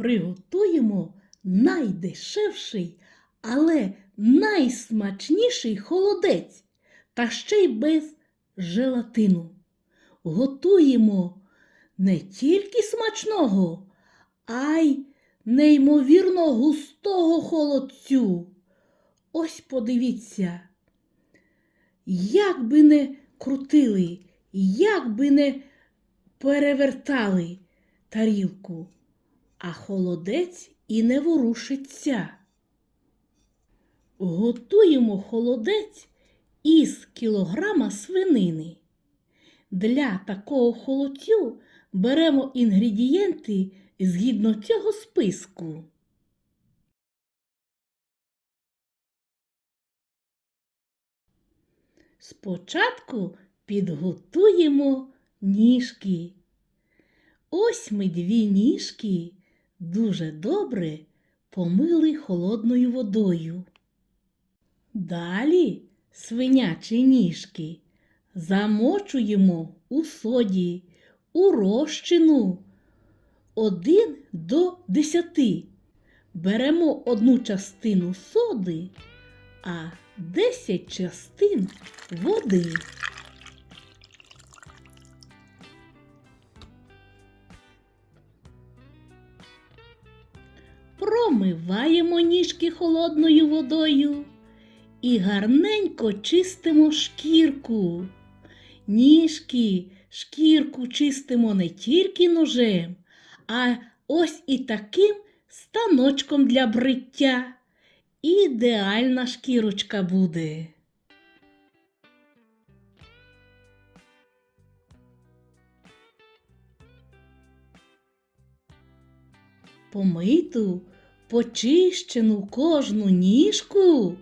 приготуємо найдешевший, але найсмачніший холодець та ще й без желатину. Готуємо не тільки смачного, а й неймовірно густого холодцю. Ось подивіться, як би не крутили, як би не перевертали тарілку, а холодець і не ворушиться. Готуємо холодець із кілограма свинини. Для такого холодцю беремо інгредієнти згідно цього списку. Спочатку підготуємо ніжки. Ось ми дві ніжки дуже добре помили холодною водою. Далі свинячі ніжки замочуємо у соді, у розчину 1 до 10. Беремо одну частину соди, а 10 частин води. Промиваємо ніжки холодною водою і гарненько чистимо шкірку. Ніжки, шкірку чистимо не тільки ножем, а ось і таким станочком для бриття. Ідеальна шкірочка буде. Помиту, почищену кожну ніжку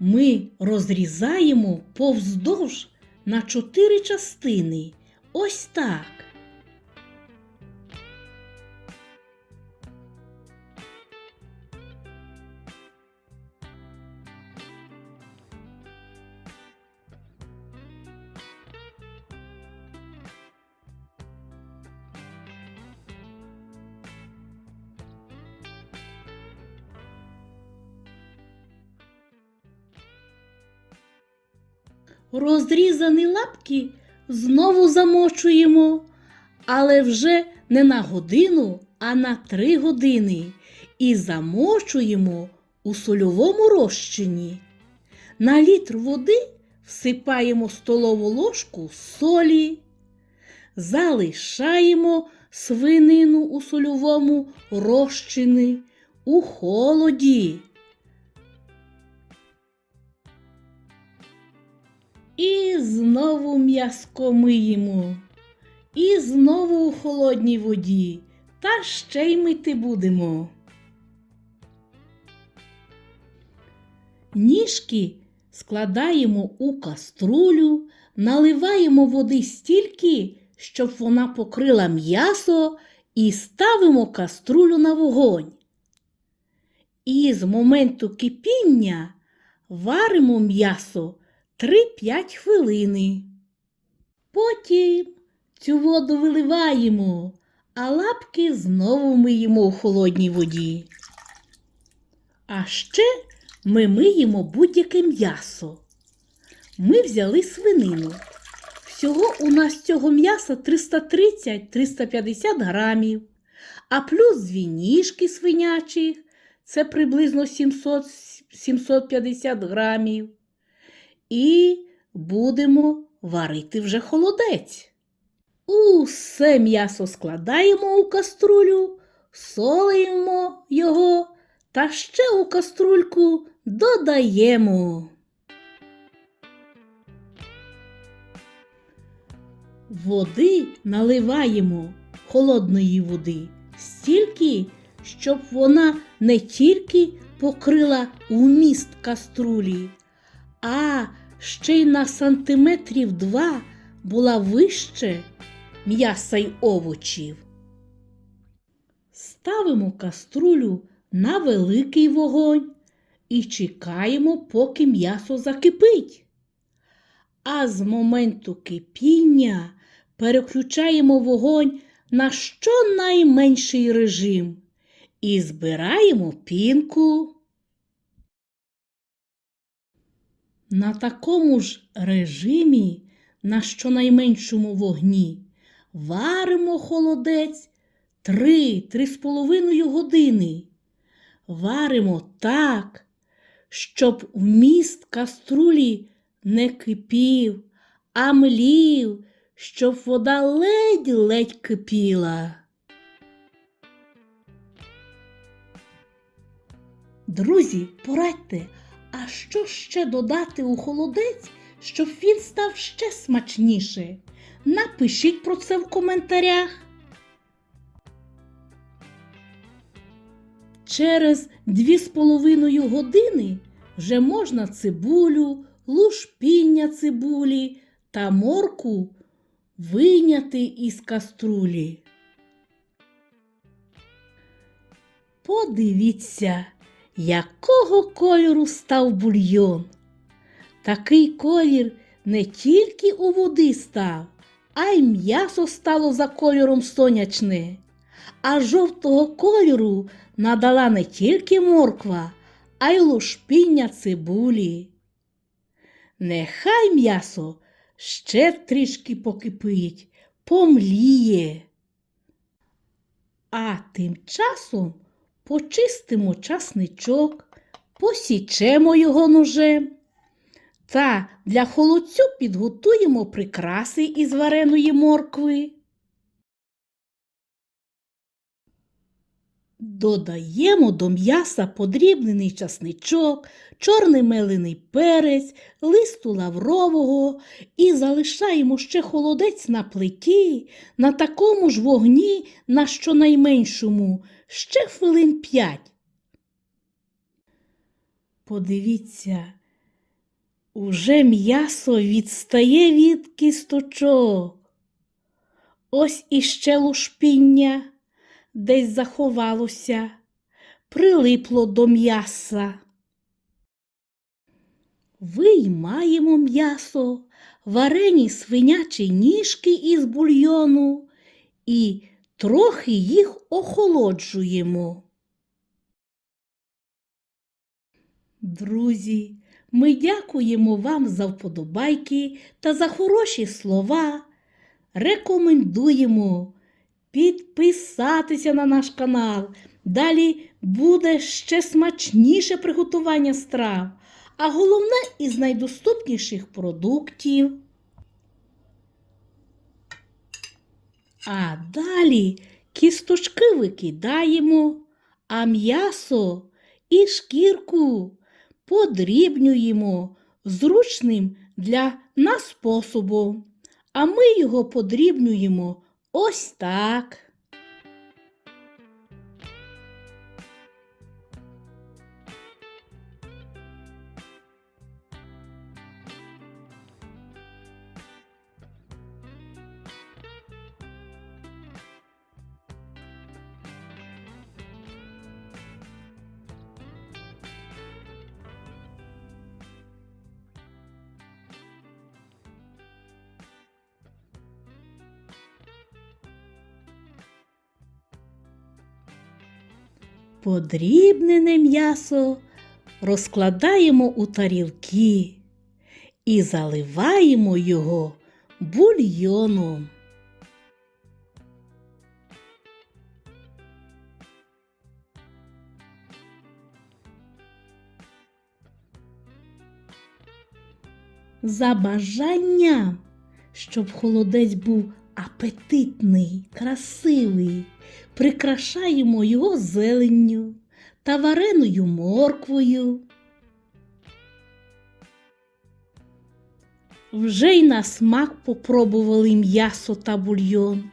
ми розрізаємо повздовж на чотири частини. Ось так. Розрізані лапки знову замочуємо, але вже не на годину, а на три години. І замочуємо у сольовому розчині. На літр води всипаємо столову ложку солі, залишаємо свинину у сольовому розчині у холоді. І знову м'яско миємо. І знову у холодній воді. Та ще й мити будемо. Ніжки складаємо у каструлю, наливаємо води стільки, щоб вона покрила м'ясо, і ставимо каструлю на вогонь. І з моменту кипіння варимо м'ясо 3-5 хвилини. Потім цю воду виливаємо, а лапки знову миємо у холодній воді. А ще ми миємо будь-яке м'ясо. Ми взяли свинину. Всього у нас цього м'яса 330-350 грамів, а плюс дві ніжки свинячих це приблизно 700-750 грамів. І будемо варити вже холодець. Усе м'ясо складаємо у каструлю, солимо його та ще у каструльку додаємо. Води наливаємо холодної води стільки, щоб вона не тільки покрила вміст каструлі, а ще й на сантиметрів два була вище м'яса й овочів. Ставимо каструлю на великий вогонь і чекаємо, поки м'ясо закипить. А з моменту кипіння переключаємо вогонь на щонайменший режим і збираємо пінку. На такому ж режимі, на щонайменшому вогні, варимо холодець 3-3,5 години. Варимо так, щоб вміст каструлі не кипів, а млів, щоб вода ледь-ледь кипіла. Друзі, порадьте, а що ще додати у холодець, щоб він став ще смачніше? Напишіть про це в коментарях. Через 2,5 години вже можна цибулю, лушпіння цибулі та морку вийняти із каструлі. Подивіться, якого кольору став бульйон. Такий колір не тільки у води став, а й м'ясо стало за кольором сонячне. А жовтого кольору надала не тільки морква, а й лушпіння цибулі. Нехай м'ясо ще трішки покипить, помліє. А тим часом почистимо часничок, посічемо його ножем. Та для холодцю підготуємо прикраси із вареної моркви. Додаємо до м'яса подрібнений часничок, чорний мелений перець, листу лаврового і залишаємо ще холодець на плиті, на такому ж вогні, на щонайменшому, ще хвилин п'ять. Подивіться, уже м'ясо відстає від кісточок. Ось іще лушпіння десь заховалося, прилипло до м'яса. Виймаємо м'ясо, варені свинячі ніжки із бульйону і трохи їх охолоджуємо. Друзі, ми дякуємо вам за вподобайки та за хороші слова. Рекомендуємо підписатися на наш канал. Далі буде ще смачніше приготування страв, а головне із найдоступніших продуктів. А далі кісточки викидаємо, а м'ясо і шкірку подрібнюємо зручним для нас способом. А ми його подрібнюємо ось так. Подрібнене м'ясо розкладаємо у тарілки і заливаємо його бульйоном. За бажанням, щоб холодець був апетитний, красивий, прикрашаємо його зеленню та вареною морквою. Вже й на смак попробували м'ясо та бульйон.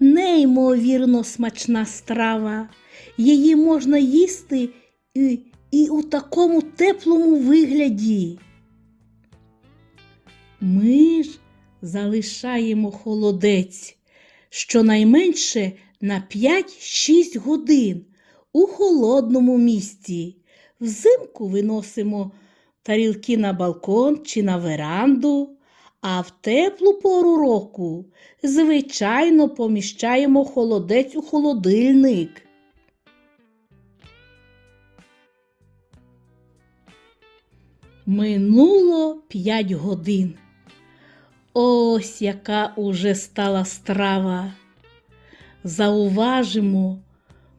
Неймовірно смачна страва. Її можна їсти і, і у такому теплому вигляді. Ми ж залишаємо холодець щонайменше на 5-6 годин у холодному місці. Взимку виносимо тарілки на балкон чи на веранду, а в теплу пору року, звичайно, поміщаємо холодець у холодильник. Минуло 5 годин. Ось яка уже стала страва. Зауважимо,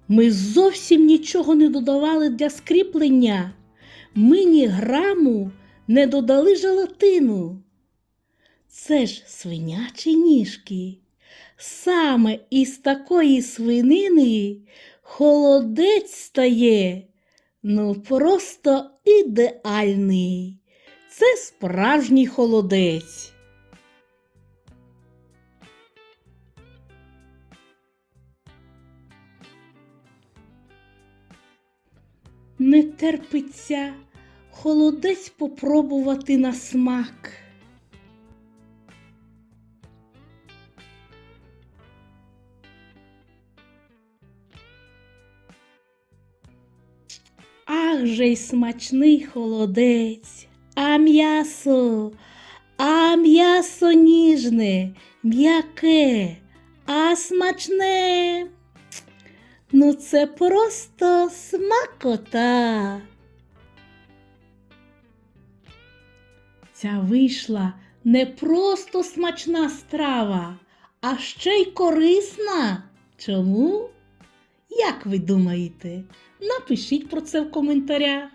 ми зовсім нічого не додавали для скріплення. Ми ні граму не додали желатину. Це ж свинячі ніжки. Саме із такої свинини холодець стає. Ну, просто ідеальний. Це справжній холодець. Не терпиться холодець попробувати на смак. Ах же й смачний холодець, а м'ясо, а м'ясо ніжне, м'яке, а смачне. Ну, це просто смакота. Ця вийшла не просто смачна страва, а ще й корисна. Чому? Як ви думаєте? Напишіть про це в коментарях.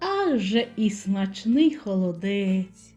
Ах же і смачний холодець.